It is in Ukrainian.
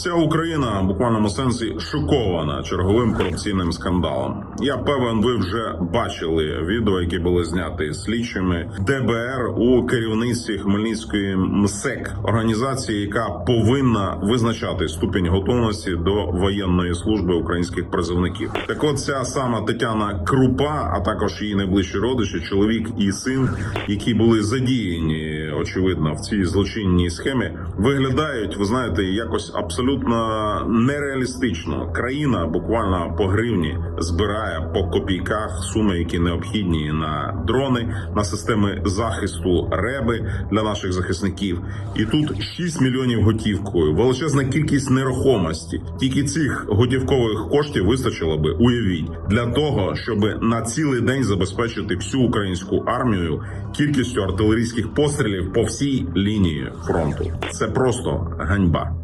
Вся Україна в буквальному сенсі шокована черговим корупційним скандалом. Я певен, ви вже бачили відео, які були зняті слідчими ДБР у керівництві Хмельницької МСЕК, організації, яка повинна визначати ступінь готовності до воєнної служби українських призовників. Так, от ця сама Тетяна Крупа, а також її найближчі родичі, чоловік і син, які були задіяні, очевидно, в цій злочинній схемі, виглядають, ви знаєте, якось абсолютно нереалістично. Країна буквально по гривні збирає по копійках суми, які необхідні на дрони, на системи захисту реби для наших захисників. І тут 6 мільйонів готівкою, величезна кількість нерухомості. Тільки цих готівкових коштів вистачило би, уявіть, для того, щоб на цілий день забезпечити всю українську армію кількістю артилерійських пострілів по всій лінії фронту. Це просто ганьба.